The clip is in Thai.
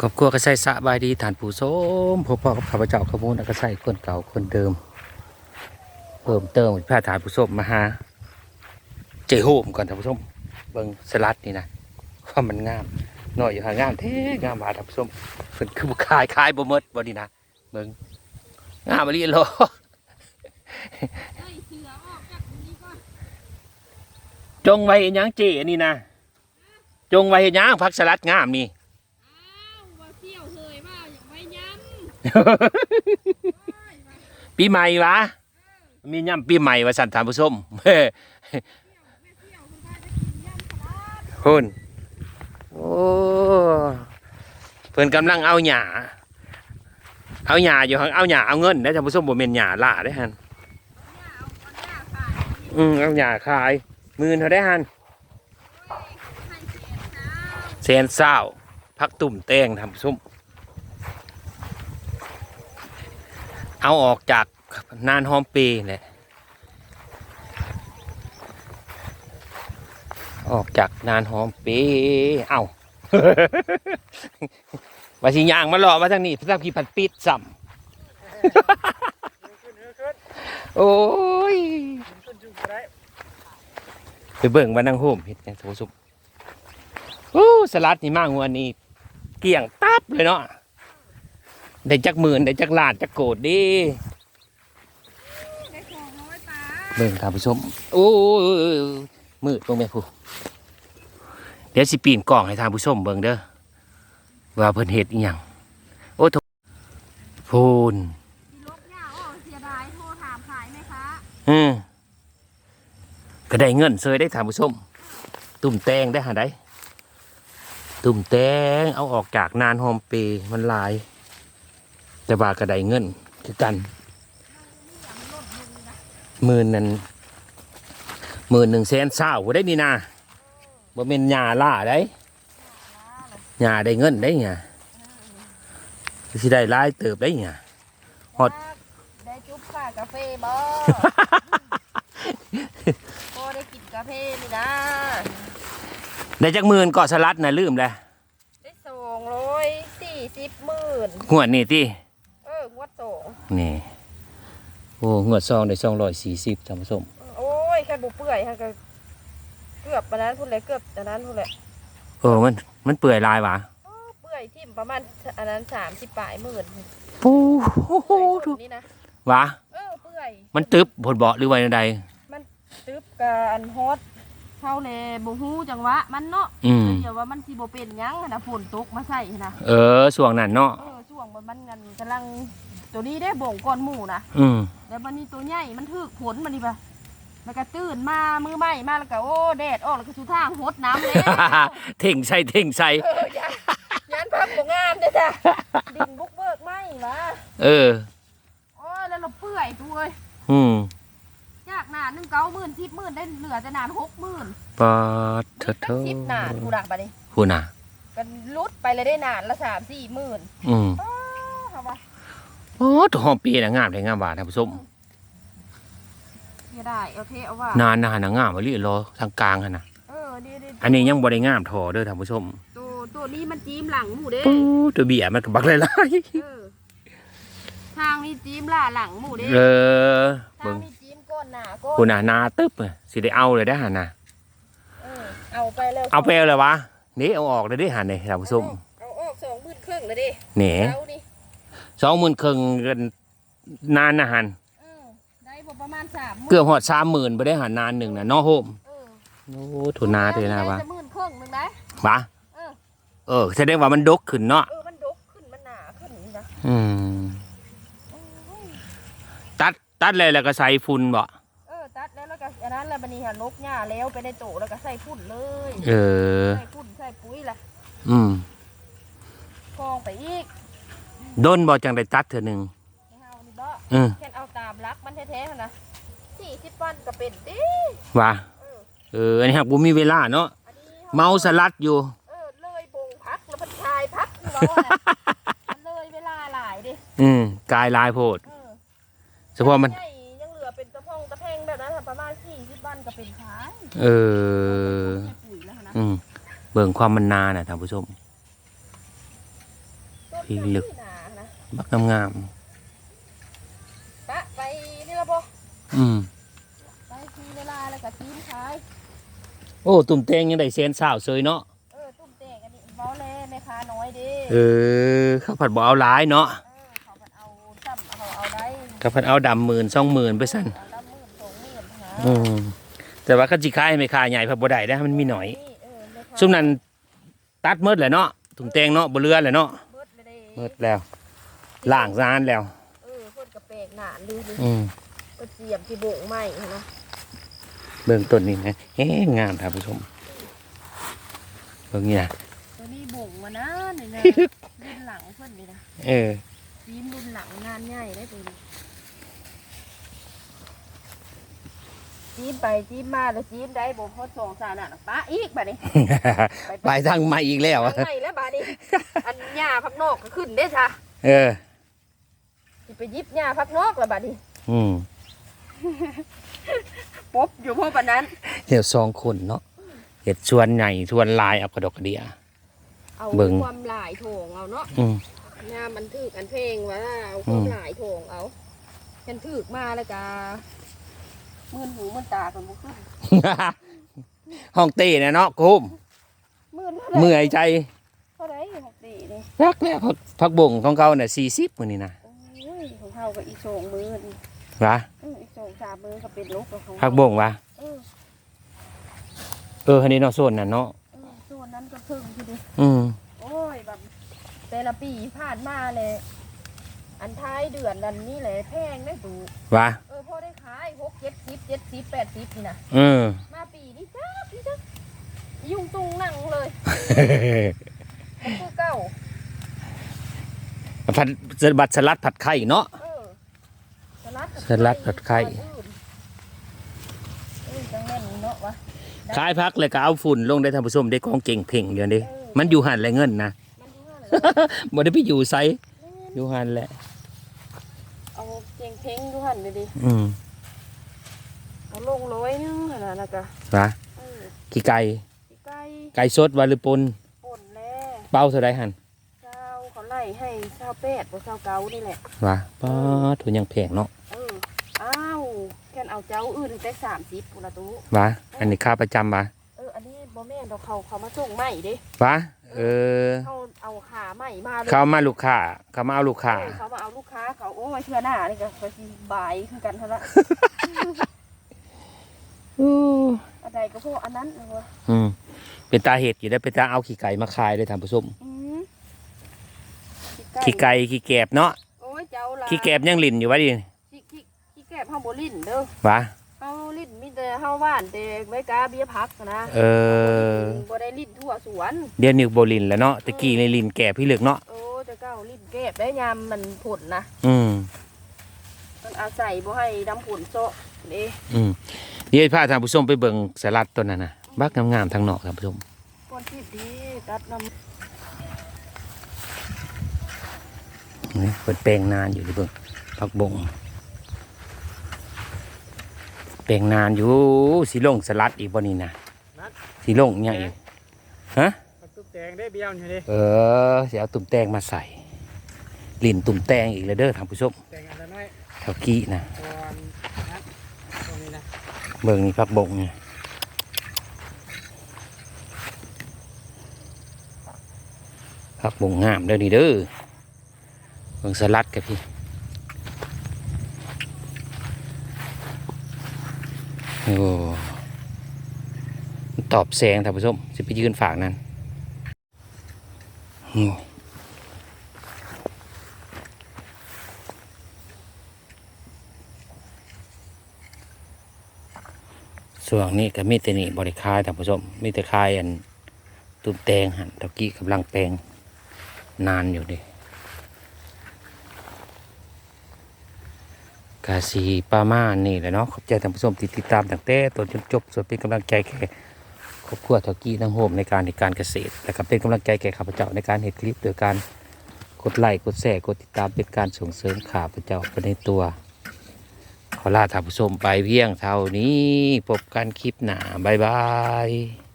ครอบครัวก็ใส่สะบายดีฐานผู้ชมพ่อพ่อกับข้าพเจ้าขมูลก็ใส่คนเก่าคนเดิม เพิ่มเติมอีกพาฐานผู้ชมมาหาเจโฮมก่อนท่านผู้ชมเบิ่งสลัดนี่นะว่ามันงามหน่อยอยู่หางามแท้งามมาท่านผู้ชมเพิ่นคือบ่ขายขายบ่มดบ่นี่นะเบิ่งงามอีหลีโลเอ้ยเสือออกจากตรงนี้ก่อจงไว้ยังเจนนี้นะจงไว้ยังผักสลัดงามนี่ ปีใหม่วะ มีย่ำปีใหม่ว่าสั่นท่านผู้ชมเฮ้แม่เที่ยวคุณพาจะกินย้ำสลัดคุณโอ้เพิ่นกำลังเอาหญ้าเอาหญ้าอยู่ข้างเอาหญ้าเอาเงินได้ท่านผู้ชมบ่แม่นหญ้าล่าได้หั่นเอาหญ้าเอาหญ้าขายอืมเอาหญ้าขายหมื่นเท่าได้หั่นให้เสียเช้าแสนเศร้าพักตุ่มแตงท่านผู้ชม เอาออกจากนานหอมปีแหละออกจากนานหอมปีเอ้าว่าสิย่างมาหล่อมาทางนี้ทางพี่พันปิดซ้ำโอ้ยไปเบิ่งมานั่งโฮมเฮ็ดหยังโถสุบโอ้สลัดนี่มากงวนนี้ เกลี่ยงตับเลยเนาะ ได้จักหมื่นได้จักล้านจักโกดดีได้ของน้อยตาเบิ่งท่านผู้ชมโอ้ยมืดลงแม่ผู้เดี๋ยวสิปีนกล่องให้ท่านผู้ชมเบิ่งเด้อว่าเพิ่นเฮ็ดอีหยังโอ้โถพูนที่ลบหญ้าออกเสียดายโทรถามขายไหมคะอืมก็ได้เงินเซยได้ท่านผู้ชมตุ่มแตงได้หาได้ตุ่มแตงเอาออกจากนานโฮมเปย์มันหลาย แต่ว่าก็ได้เงินคือกันหมื่นนั้นหมื่นหนึ่งแสนเศร้าบ่ได้นี่นาบ่เป็นหญ้าล่าได้หญ้าได้เงินได้หญ้าสิได้หลายเติบได้หญ้าฮอดได้จุ๊บค่ากาแฟบ่บ่ได้กินกาแฟนี่นะได้จักหมื่นก็สลัดนะลืมแล้วได้สองร้อยสี่สิบหมื่นงวดนี่ ติเอองวดสองนี่โอ้งวดซองได้สองร้อยสี่สิบท่านผู้ชมโอ้ยแค่บุเปื่อยฮะก็เกือบอันนั้นพูดเลยเกือบอันนั้นพูดเลยเออมันมันเปื่อยลายหวะอ้อเปื่อยทิ่มประมาณอันนั้นสามสิบปลายหมื่นปูโหเปื่อยสุดนี่นะหวะเออเปื่อยมันตึบผลเบาะหรือว่าใดตึบกับอันฮอตเข้าเลยบูฮู้จังหวะมันเนาะอืมเดี๋ยวว่ามันสิบ่เป็นหยังหั้นนะฝนตกมาใส่หั้นนะเออส่วงนั้นเนาะเออช่วงมันมันกันกำลัง ตัวนี้ได้บ่งก้อนหมูนะอืมแล้วมันนี่ตัวใหญ่มันถึกผลมันนี่ปะแล้วก็ตื่นมามือไหม้มาแล้วก็โอ้แดดออกแล้วก็สุทางหดน้ำเลยเท่งใส่เท่งใส่เออยันยันพักบ่งามเด้อจ้ะดินบุกเบิกไหม้มาเออโอ้ยแล้วเราเปื่อยตัวเอ้ยอืมยากหนาหนึ่งเก้าหมื่นสิบหมื่นได้เหลือแต่หนานหกหมื่นปาดเถอะเถอะสิบหนานกูดักไปดิพูน่ะกันลุดไปเลยได้หนานละสามสี่หมื่นอืมเอาวะ โอ้ตัวหอมปีน่ะงามเลยงามหวานท่านผู้ชมอย่าได้เอาเทเอาว่านานๆน่ะงามไว้ลีรอทางกลางหั่นน่ะเออดีดีอันนี้ยังบ่ได้งามทอเด้อท่านผู้ชมตัวตัวนี้มันจีมหลังหมูเด้ปูตัวเบี้ยมันก็บักหลายเออทางนี้จีมล่าหลังหมูเด้ๆเออทาเบิ่งงนี้จีมก้อนหนาก้อนพูน่ะหนาตึ๊บอะสิได้เอาเลยได้อหั่นน่ะเออเอาไปแล้วเอาไปเอาเลยวะนี่เอาออกเลยดิหันนี่ท่านผู้ชมเอาออกสองหมื่นครึ่งเลยดินี่ เอาดิ สองหมื่นครึ่งกันนานนะหันเออได้บ่ประมาณสามหมื่นเกือบหอดสามหมื่นไปได้หันนานหนึ่งนะเนอโฮมเออโอ้ทุนนาเลยนะวะได้หมื่นครึ่งหนึ่งนะวะเออ เออแสดงว่ามันดกขึ้นเนาะเออมันดกขึ้นมันหนาขึ้นนี่นะอืมตัดตัดเลยแล้วก็ใส่ฝุ่นบ่เออตัดแล้วแล้วก็อันนั้นแล้วบันนี้หาลกหญ้าแล้วไปในโตแล้วก็ใส่ฝุ่นเลยเออ ใส่ฝุ่นใส่ปุ๋ยล่ะอืม กองไปอีก โดนบ่จังได้ตัดเถอะหนึ่งไม่เอานี่บ่อืมแค่เอาตามรักมันแท้ๆหั่นนะสี่สิบวันก็เป็นดิว่าเออเอออันนี้ครับผมมีเวลาเนาะอันนี้เมาสลัดอยู่ เออเลยบงพักแล้วพันชายพักอยู่แล้วอะมันเลยเวลาหลายดิอืมกายลายโพดเออเฉพาะมันใหญ่ยังเหลือเป็นตะพองตะแพงแบบนั้นค่ะประมาณสี่สิบวันก็เป็นขายเออ ใส่ปุ๋ยแล้วนะอืมเบิ่งความมันนานน่ะท่านผู้ชม พี่ลึกหนานะ บักงามปะไปนี่ละบ่ๆอืมไปทีเวลาแล้วก็ทีมขายโอ้ตุ่มแตงยังได้เซนสาวเซยเนาะเออตุ้มเตะกันนี่เบาเลยแม่ค้าน้อยเดิเออข้าวผัดบ่เอาหลายเนาะเออเขาพันเอาซ้ำเขาเอาได้ข้าวผัดเอาดำหมื่นสองหมื่นไปสั่นเอาละหมื่นสองหมื่นหาอืมแต่ว่าก็จิค่ายไม่ค่าใหญ่ผัดบ่ได้ได้มันมีหน่อย นี่เออแม่ค้าซุมนั้นตัดเมิดแหละเนาะตุ่มแตงเนาะบ่เรือแหละเนาะเบิดเลยเด้เมิดแล้ว ล่างซานแล้ว เออเพ่นกระเปกหนานดูดิอืมก็เจียมที่โบกไม้เห็นไหมเบื้องต้นนี่นะเอ๊ะงามท่านผู้ชมเบิ่งนี่นะตัวนี้โบกมานะนี่นะ รุ่นหลังเพิ่นนี่นะเออจีมรุ่นหลังงานใหญ่ได้ตัวนี้จีมไปจีมมาแล้วจีมได้บ่พอสองสามน่ะปะอีกบัดนี้ไปทางใหม่อีกแล้วอะทางไหนแล้วบัดนี้ อันหญ้าพักนอกก็ขึ้นได้จ้ะเออ สิไปหยิบหญ้าพักนอกแล้วบัดนี้อืมปบอยู่พวกบัดนั้นเดี๋ยวสองคนเนาะเห็ดชวนใหญ่ชวนลายเอากระดกกระเดีย เอาเบิ่ง ความหลายโถงเอาเนาะอืมหญ้ามันถึกอันเพลงว่าเอาคอืวามมหลายโถงเอาฉันถึกมาแล้วก็มื่นหูมื่นตาคนบ่ขึ้นห้องเต้นะเนาะกุ้มมื่นเมื่อยใจเท่าไหร่หกตีนี่ รักแล้วพักพักบ่งของเขาเนี่ยสี่สิบมื้อนี้นะโอ้ยของ เขาก็อีกสองมือนี่วะเอออีกสองสามมือก็เป็นลูกของพักบ่งวะเออเออคันนี้เนาะโซนน่ะเนาะเออส่วนนั้นก็เพิ่งทีเดียว อืมโอ้ยแบบแต่ละปีผ่านมาเลย อันท้ายเดือนนั้นนี่เลยแพงได้ดูวะเออพอได้ขายหกเจ็ดสิบเจ็ดสิบแปดสิบนี่นะเออ มาปีนี้จ้าพี่จ้ายุ่งตุงนั่งเลยก็คือเก้าผัดบัตรสลัดผัดไข่เนาะเออ สลัดกับสลัดกับไข่ก่อนอื่นเออจังแม่นเนาะวะขายพักเลยก็เอาฝุ่นลงได้ท่านผู้ชมได้ของเก่งเพ่งเดี๋ยวนี้มันอยู่หันแหละเงินนะมันอยู่นั่นแหละบ่ได้ไปอยู่ไสอยู่หันแหละเอาเจียงเพ้งดูหันเลยดิอืมเอาลงร้อยนึงขนาดนั้นก็วะเออกี่ไก่สิไก่ไก่สดวาหรือปนป่นแล่เป้าเท่าไรหันเจ้าเขาไล่ให้เจ้าเป็ดบ่เจ้าเกานี่แหละวะป้าถุนยังแพงเนาะเอออ้าวแค่ นเอาเจ้าอื่นแต่สามสิบปุระตูวะอันนี้ค่าประจำวะเอออันนี้บ่แม่นดอกเขาเขามาส่งใหม่เด้วะเออเขาเอาขาใหม่มาเลยเขามาลูกค้าเขามาเอาลูกค้าเออเขามาเอาลูกค้าเขาโอ้ยเชื่อหน้านี่ก็ไปสิบายคือกันเท่านั้นอะไรก็พวกอันนั้นเลยเว้ยอืมเป็นตาเห็ดอยู่ได้เป็นตาเอาขี้ไก่มาขายเลยท่านผู้ชมอืมขี้ไก่ขี้แกบเนาะโอ้ยเจ้าละขี้แกบยังลิ่นอยู่วะดิขี้ขี้ขี้ แกบเฮาบ่ลิ้นเด้อวะเฮาลิ้นมีแต่เฮาว่านแต่ไว้กาเบี้ยพักนะเออบ่ได้ลิ้นทั่วสวน เดี๋ยวนี้โบลินแล้วเนาะตะกี้ในลินแก่พี่เหลือกเนาะโอ้แต่เก้าลิ้นแกบได้ยามมันผลนะอืมมันอาศัยบ่ให้ดำผลโซะเด้อืมเดี๋ยวพาท่านผู้ชมไปเบิ่งสลัดต้นนั้นนะบักงามๆทางนอกท่านผู้ชมก่อนที่ดีตัดน้นี่เปิดแปลงนานอยู่ที่เบิ่งผักบง แปลงนานอยู่สีลงสลัดอีกบ่นี่นะสีลงอหย่างอีกผักตุ๊กแตงได้เบี้ยวอยู่ดิเออสิเอาตุ่มแตงมาใส่ลิ่นตุ่มแตงอีกแล้วเด้อท่านผู้ชมแตงอันละน้อยเท่ากี้นะตอนนะตรงนี้นะเบิ่งนี่ผักบงเนี่ยผักบงงามเด้อนี่เด้อเบิ่งสลัดกับพี่ โอ้ตอบแสงท่านผู้ชมสิไปยืนฝากนั้นโอ้ส่วนนี้ก็มีแต่นี่บริคายท่านผู้ชมมีแต่คายอันตุ่มแตงหันตะกี้กำลังแปลงนานอยู่ดิ กาสีประมาณนี่แหละเนาะขอบใจท่านผู้ชมที่ติดตามตั้งแต่ต้นจนจบส่วนเป็นกำลังใจแก่ครอบครัวทากี้ทั้งโฮมในการในการเกษตรและก็เป็นกำลังใจแก่ข้าพเจ้าในการเห็ดคลิปโดยการกดไลค์กดแชร์กดติดตามเป็นการส่งเสริมข้าพเจ้าไปในตัว ขอลาท่านผู้ชมไปเพียงเท่านี้พบกันคลิปหน้าบ๊ายบาย